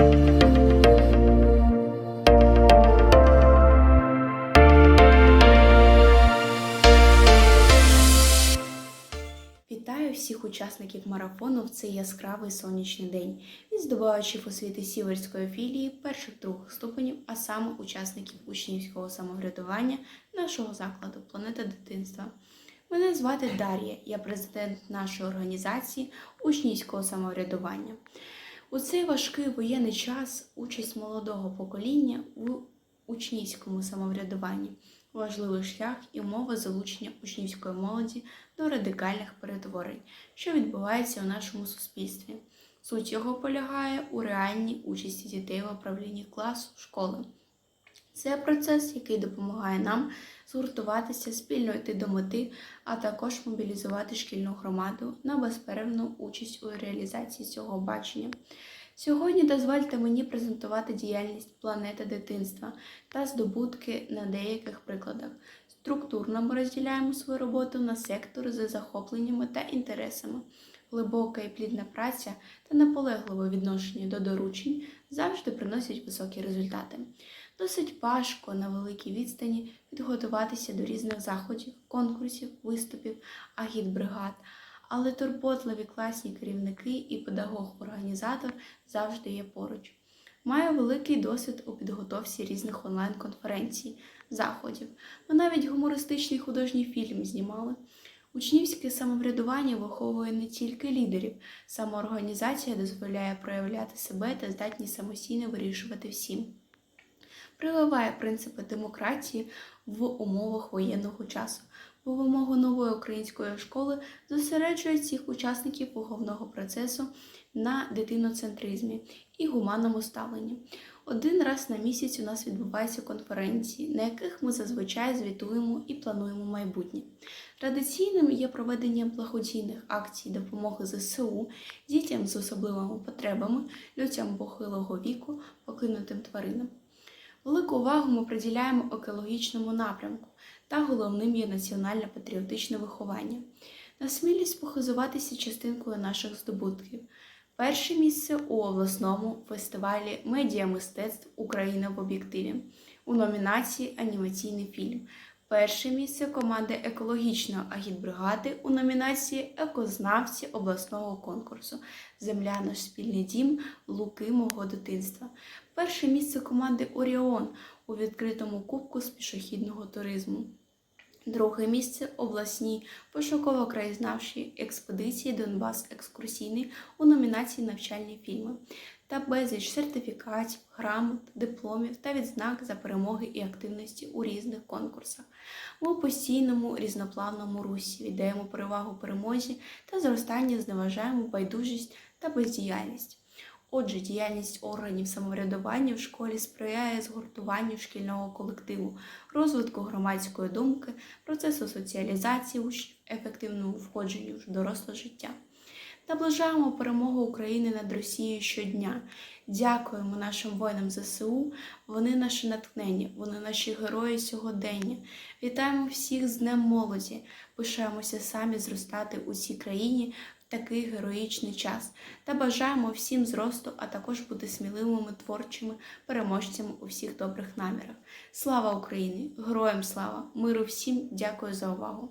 Вітаю всіх учасників марафону в цей яскравий сонячний день від здобувачів освіти Сіверської філії перших других ступенів, а саме учасників учнівського самоврядування нашого закладу Планета дитинства. Мене звати Дар'я, я президент нашої організації учнівського самоврядування. У цей важкий воєнний час участь молодого покоління в учнівському самоврядуванні важливий шлях і умова залучення учнівської молоді до радикальних перетворень, що відбувається у нашому суспільстві. Суть його полягає у реальній участі дітей в управлінні класу школи. Це процес, який допомагає нам згуртуватися, спільно йти до мети, а також мобілізувати шкільну громаду на безперервну участь у реалізації цього бачення. Сьогодні дозвольте мені презентувати діяльність планети дитинства та здобутки на деяких прикладах. Структурно ми розділяємо свою роботу на сектори за захопленнями та інтересами. Глибока і плідна праця та наполегливе відношення до доручень завжди приносять високі результати. Досить важко на великій відстані підготуватися до різних заходів, конкурсів, виступів, агітбригад, але турботливі класні керівники і педагог-організатор завжди є поруч. Маю великий досвід у підготовці різних онлайн-конференцій, заходів. Ми навіть гумористичний художній фільм знімали. Учнівське самоврядування виховує не тільки лідерів, самоорганізація дозволяє проявляти себе та здатність самостійно вирішувати всім. Прививає принципи демократії в умовах воєнного часу. По вимогу нової української школи зосереджує всіх учасників виховного процесу на дитиноцентризмі і гуманному ставленні. Один раз на місяць у нас відбуваються конференції, на яких ми зазвичай звітуємо і плануємо майбутнє. Традиційним є проведення благодійних акцій допомоги ЗСУ, дітям з особливими потребами, людям похилого віку, покинутим тваринам. Велику увагу ми приділяємо екологічному напрямку та головним є національно-патріотичне виховання. На смілість похизуватися частинкою наших здобутків. Перше місце у обласному фестивалі медіамистецтв Україна в об'єктиві у номінації Анімаційний фільм. Перше місце команди екологічної агітбригади у номінації Екознавці обласного конкурсу Земля наш спільний дім Луки мого дитинства. Перше місце команди Оріон у відкритому кубку з пішохідного туризму. Друге місце обласній пошуково-краєзнавчій експедиції Донбас екскурсійний у номінації Навчальні фільми та безліч сертифікатів, грамот, дипломів та відзнак за перемоги і активності у різних конкурсах. Ми постійному різноплавному русі віддаємо перевагу перемозі та зростання зневажаємо байдужість та бездіяльність. Отже, діяльність органів самоврядування в школі сприяє згуртуванню шкільного колективу, розвитку громадської думки, процесу соціалізації учнів, ефективному входженню в доросле життя. Наближаємо перемогу України над Росією щодня. Дякуємо нашим воїнам ЗСУ. Вони наше натхнення, вони наші герої сьогодення. Вітаємо всіх з Днем молоді. Пишаємося самі зростати у цій країні такий героїчний час та бажаємо всім зросту, а також бути сміливими творчими переможцями у всіх добрих намірах. Слава Україні! Героям слава! Миру всім! Дякую за увагу!